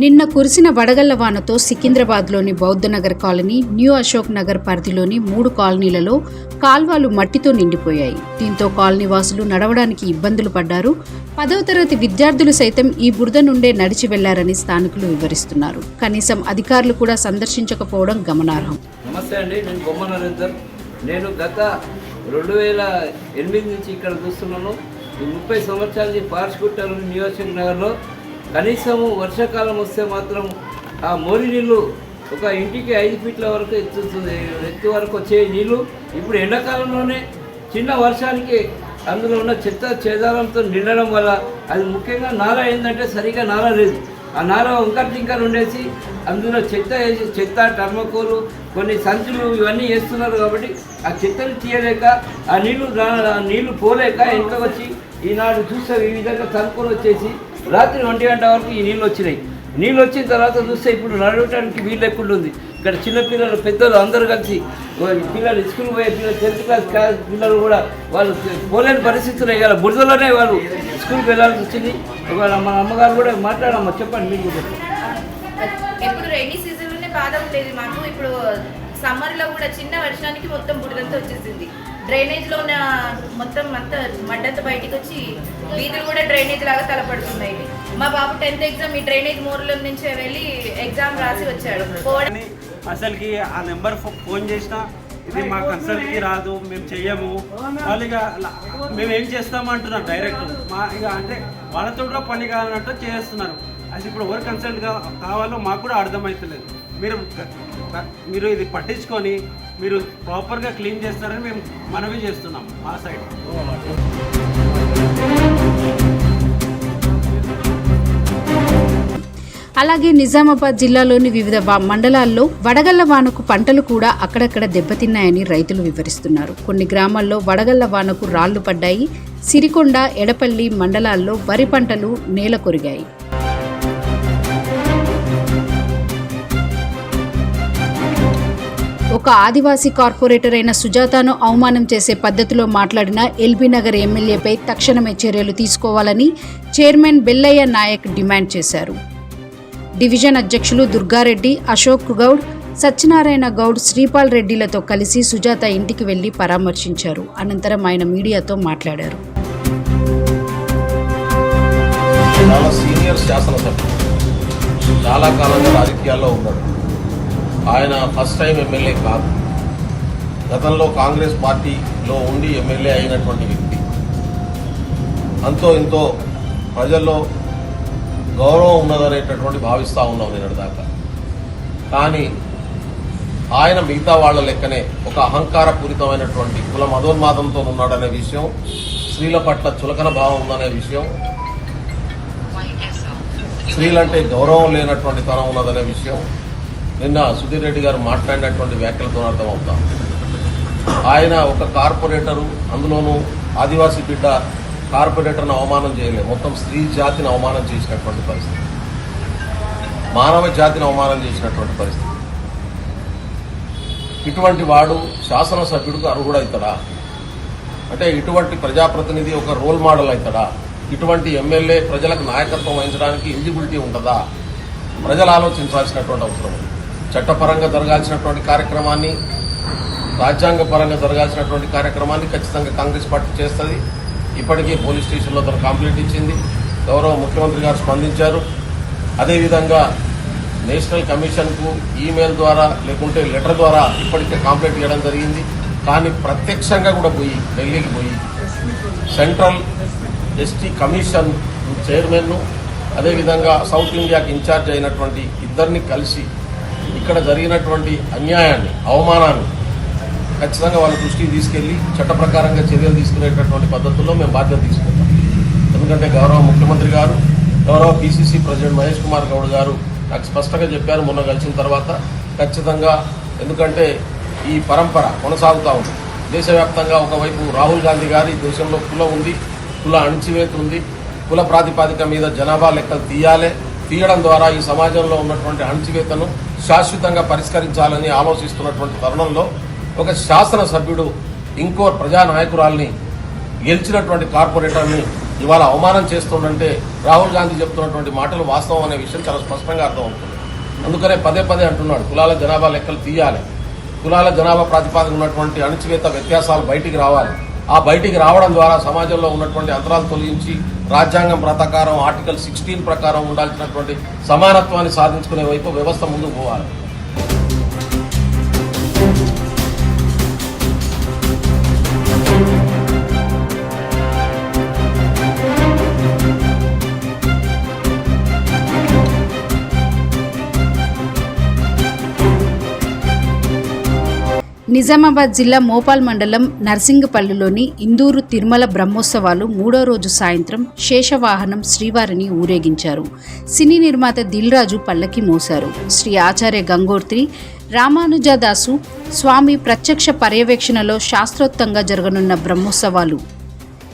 నిన్న కురిసిన వడగళ్ళ వానతో సికింద్రాబాద్లోని బౌద్ధనగర్ కాలనీ న్యూ అశోక్ నగర్ పరిధిలోని మూడు కాలనీలలో కాల్వాలు మట్టితో నిండిపోయాయి. దీంతో కాలనీ వాసులు నడవడానికి ఇబ్బందులు పడ్డారు. పదవ తరగతి విద్యార్థులు సైతం ఈ బురద నుండే నడిచి వెళ్ళారని స్థానికులు వివరిస్తున్నారు. కనీసం అధికారులు కూడా సందర్శించకపోవడం గమనార్హం. నమస్తే అండి నేను నేను గత రెండు వేల ఎనిమిది నుంచి ఇక్కడ చూస్తున్నాను. ముప్పై సంవత్సరాల నుంచి పార్చుకుంటారు నియోజక నగర్లో కనీసము వర్షాకాలం వస్తే మాత్రం ఆ మోరి నీళ్ళు ఒక ఇంటికి ఐదు ఫీట్ల వరకు ఎత్తు ఎత్తు వరకు వచ్చే నీళ్ళు. ఇప్పుడు ఎండాకాలంలోనే చిన్న వర్షానికి అందులో ఉన్న చెత్త చేదారంతో నిండడం వల్ల అది ముఖ్యంగా నార ఏంటంటే సరిగా నార లేదు. ఆ నార వంకర టింకర్ ఉండేసి అందులో చెత్త వేసి చెత్త టర్మకోలు కొన్ని సంచులు ఇవన్నీ వేస్తున్నారు కాబట్టి ఆ చెత్తని తీయలేక ఆ నీళ్ళు ఆ నీళ్ళు పోలేక వెనుక వచ్చి ఈనాడు చూస్తే ఈ విధంగా తనుకొని వచ్చేసి రాత్రి ఒంటి గంట వరకు ఈ నీళ్ళు వచ్చినాయి. నీళ్ళు వచ్చిన తర్వాత చూస్తే ఇప్పుడు నడవటానికి వీలు లేకుండా ఉంది. ఇక్కడ చిన్నపిల్లలు పెద్దలు అందరూ కలిసి పిల్లలు స్కూల్ పోయే పిల్లలు టెన్త్ క్లాస్ క్లాస్ పిల్లలు కూడా వాళ్ళు పోలేని పరిస్థితులు ఇవాళ బురదలోనే వాళ్ళు స్కూల్కి వెళ్ళాల్సి వచ్చింది. ఇవాళ మా అమ్మగారు కూడా మాట్లాడమ్మా చెప్పండి మీకు కూడా ఎప్పుడు రైనీ సీజన్లోనే బాధ ఉండేది మాకు. ఇప్పుడు సమ్మర్లో కూడా చిన్న వర్షానికి మొత్తం బురదంతా వచ్చేసింది. డ్రైనేజ్లో ఉన్న మొత్తం అంతా మడ్డంతా బయటికి వచ్చి వీధులు కూడా డ్రైనేజ్ లాగా తలపడుతున్నాయి. మా బాబు టెన్త్ ఎగ్జామ్ ఈ డ్రైనేజ్ మోర్ల నుంచి వెళ్ళి ఎగ్జామ్ రాసి వచ్చాడు. అసలుకి ఆ నెంబర్ ఫోన్ చేసినా ఇది మా కన్సల్ట్కి రాదు మేము చెయ్యము. వాళ్ళు ఇక మేము ఏం చేస్తాము అంటున్నారు డైరెక్ట్. మా ఇక అంటే వాళ్ళతో కూడా పని కావాలన్నట్టు చేస్తున్నారు. అది ఇప్పుడు ఎవరు కన్సల్ట్ కావాలో మాకు కూడా అర్థమవుతలేదు మీరు మీరు ఇది పట్టించుకొని మీరు ప్రాపర్గా క్లీన్ చేస్తారని మేము మనవి చేస్తున్నాం మా సైడ్ అలాగే నిజామాబాద్ జిల్లాలోని వివిధ మండలాల్లో వడగళ్ళ వానకు పంటలు కూడా అక్కడక్కడ దెబ్బతిన్నాయని రైతులు వివరిస్తున్నారు. కొన్ని గ్రామాల్లో వడగళ్ళ వానకు రాళ్ళు పడ్డాయి. సిరికొండ ఎడపల్లి మండలాల్లో వరి పంటలు నేల కొరిగాయి ఒక ఆదివాసీ కార్పొరేటర్ అయిన సుజాతను అవమానం చేసే పద్ధతిలో మాట్లాడిన ఎల్బీ నగర్ ఎమ్మెల్యేపై తక్షణమే చర్యలు తీసుకోవాలని చైర్మన్ బెల్లయ్య నాయక్ డిమాండ్ చేశారు. డివిజన్ అధ్యక్షులు దుర్గారెడ్డి అశోక్ గౌడ్ సత్యనారాయణ గౌడ్ శ్రీపాల్ రెడ్డిలతో కలిసి సుజాత ఇంటికి వెళ్ళి పరామర్శించారు. అనంతరం ఆయన మీడియాతో మాట్లాడారు. చాలా సీనియర్ శాసనసభ్యుడు చాలా కాలంగా రాజకీయాల్లో ఉన్నాడు ఆయన ఫస్ట్ టైం ఎమ్మెల్యే కాదు. గతంలో కాంగ్రెస్ పార్టీలో ఉండి ఎమ్మెల్యే అయినటువంటి వ్యక్తి. అంతో ఇంతో ప్రజల్లో గౌరవం ఉన్నదనేటటువంటి భావిస్తూ ఉన్నాం నేను దాకా కానీ ఆయన మిగతా వాళ్ళ లెక్కనే ఒక అహంకారపూరితమైనటువంటి కుల మదోన్మాదంతో ఉన్నాడనే విషయం స్త్రీల పట్ల చులకన భావం ఉందనే విషయం స్త్రీలంటే గౌరవం లేనటువంటి తనం ఉన్నదనే విషయం నిన్న సుధీర్ రెడ్డి గారు మాట్లాడినటువంటి వ్యాఖ్యలతో అర్థమవుతాం. ఆయన ఒక కార్పొరేటరు అందులోనూ ఆదివాసీ బిడ్డ కార్పొరేటర్ను అవమానం చేయలేదు. మొత్తం స్త్రీ జాతిని అవమానం చేసినటువంటి పరిస్థితి. మానవ జాతిని అవమానం చేసినటువంటి పరిస్థితి. ఇటువంటి వాడు శాసనసభ్యుడికి అర్హుడు అవుతాడా అంటే ఇటువంటి ప్రజాప్రతినిధి ఒక రోల్ మోడల్ అవుతాడా ఇటువంటి ఎమ్మెల్యే ప్రజలకు నాయకత్వం వహించడానికి ఎలిజిబిలిటీ ఉంటుందా? ప్రజలు ఆలోచించాల్సినటువంటి అవసరం ఉంది. చట్టపరంగా జరగాల్సినటువంటి కార్యక్రమాన్ని రాజ్యాంగ పరంగా జరగాల్సినటువంటి కార్యక్రమాన్ని ఖచ్చితంగా కాంగ్రెస్ పార్టీ చేస్తుంది. ఇప్పటికే పోలీస్ స్టేషన్లో తన కంప్లైంట్ ఇచ్చింది. గౌరవ ముఖ్యమంత్రి గారు స్పందించారు. అదేవిధంగా నేషనల్ కమిషన్కు ఈమెయిల్ ద్వారా లేకుంటే లెటర్ ద్వారా ఇప్పటికే కంప్లైంట్ ఇవ్వడం జరిగింది. కానీ ప్రత్యక్షంగా కూడా పోయి ఢిల్లీకి పోయి సెంట్రల్ ఎస్టీ కమిషన్ చైర్మన్ను అదేవిధంగా సౌత్ ఇండియాకి ఇన్ఛార్జ్ అయినటువంటి ఇద్దరిని కలిసి ఇక్కడ జరిగినటువంటి అన్యాయాన్ని అవమానాన్ని ఖచ్చితంగా వాళ్ళ దృష్టికి తీసుకెళ్ళి చట్ట ప్రకారంగా చర్యలు తీసుకునేటటువంటి పద్ధతుల్లో మేము బాధ్యత తీసుకుంటాం. ఎందుకంటే గౌరవ ముఖ్యమంత్రి గారు గౌరవ పిసిసి ప్రెసిడెంట్ మహేష్ కుమార్ గౌడ్ గారు నాకు స్పష్టంగా చెప్పారు మొన్న కలిసిన తర్వాత. ఖచ్చితంగా ఎందుకంటే ఈ పరంపర కొనసాగుతూ ఉంది. దేశవ్యాప్తంగా ఒకవైపు రాహుల్ గాంధీ గారి దేశంలో కుల ఉంది కుల అణిచివేత ఉంది. కుల ప్రాతిపాదిక మీద జనాభా లెక్కలు తీయాలి. తీయడం ద్వారా ఈ సమాజంలో ఉన్నటువంటి అణచివేతను శాశ్వతంగా పరిష్కరించాలని ఆలోచిస్తున్నటువంటి తరుణంలో ఒక శాసనసభ్యుడు ఇంకో ప్రజానాయకురాల్ని గెలిచినటువంటి కార్పొరేటర్ని ఇవాళ అవమానం చేస్తుండంటే రాహుల్ గాంధీ చెప్తున్నటువంటి మాటలు వాస్తవం అనే విషయం చాలా స్పష్టంగా అర్థమవుతుంది. అందుకనే పదే పదే అంటున్నాడు కులాల జనాభా లెక్కలు తీయాలి. కులాల జనాభా ప్రాతిపాదన ఉన్నటువంటి అణచివేత వ్యత్యాసాలు బయటికి రావాలి. ఆ బయటికి రావడం ద్వారా సమాజంలో ఉన్నటువంటి అంతరాలు తొలగించి రాజ్యాంగం ప్రకారం ఆర్టికల్ సిక్స్టీన్ ప్రకారం ఉండాల్సినటువంటి సమానత్వాన్ని సాధించుకునే వైపు వ్యవస్థ ముందుకు పోవాలి. నిజామాబాద్ జిల్లా మోపాల్ మండలం నర్సింగపల్లిలోని ఇందూరు తిరుమల బ్రహ్మోత్సవాలు మూడో రోజు సాయంత్రం శేషవాహనం శ్రీవారిని ఊరేగించారు. సినీ నిర్మాత దిల్రాజు పల్లకి మోశారు. శ్రీ ఆచార్య గంగోత్రి రామానుజదాసు స్వామి ప్రత్యక్ష పర్యవేక్షణలో శాస్త్రోక్తంగా జరగనున్న బ్రహ్మోత్సవాలు.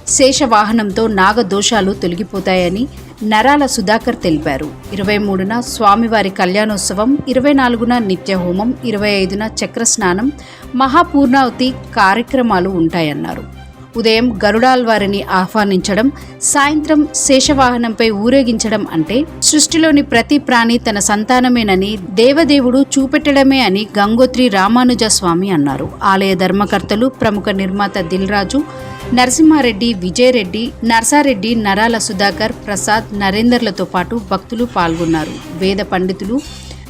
శేషవాహనంతో నాగదోషాలు తొలగిపోతాయని నరాల సుధాకర్ తెలిపారు. ఇరవై మూడున స్వామివారి కళ్యాణోత్సవం ఇరవై నాలుగున నిత్యహోమం ఇరవై ఐదున చక్రస్నానం మహాపూర్ణావతి కార్యక్రమాలు ఉంటాయన్నారు. ఉదయం గరుడాల్వారిని ఆహ్వానించడం సాయంత్రం శేషవాహనంపై ఊరేగించడం అంటే సృష్టిలోని ప్రతి ప్రాణి తన సంతానమేనని దేవదేవుడు చూపెట్టడమే అని గంగోత్రి రామానుజ స్వామి అన్నారు. ఆలయ ధర్మకర్తలు ప్రముఖ నిర్మాత దిల్రాజు నరసింహారెడ్డి విజయరెడ్డి నర్సారెడ్డి నరాల సుధాకర్ ప్రసాద్ నరేందర్లతో పాటు భక్తులు పాల్గొన్నారు. వేద పండితులు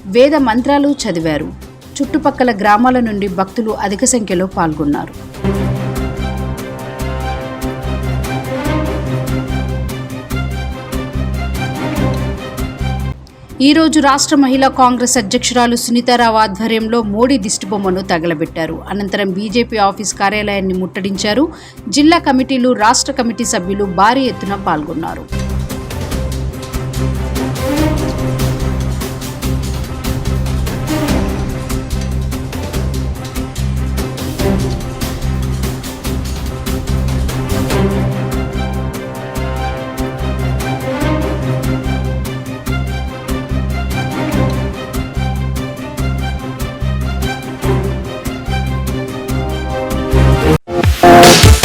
వేద మంత్రాలు చదివారు. చుట్టుపక్కల గ్రామాల నుండి భక్తులు అధిక సంఖ్యలో పాల్గొన్నారు. ఈ రోజు రాష్ట్ర మహిళా కాంగ్రెస్ అధ్యక్షురాలు సునీతారావు ఆధ్వర్యంలో మోడీ దిష్టిబొమ్మను తగలబెట్టారు. అనంతరం బీజేపీ ఆఫీస్ కార్యాలయాన్ని ముట్టడించారు. జిల్లా కమిటీలు రాష్ట్ర కమిటీ సభ్యులు భారీ ఎత్తున పాల్గొన్నారు.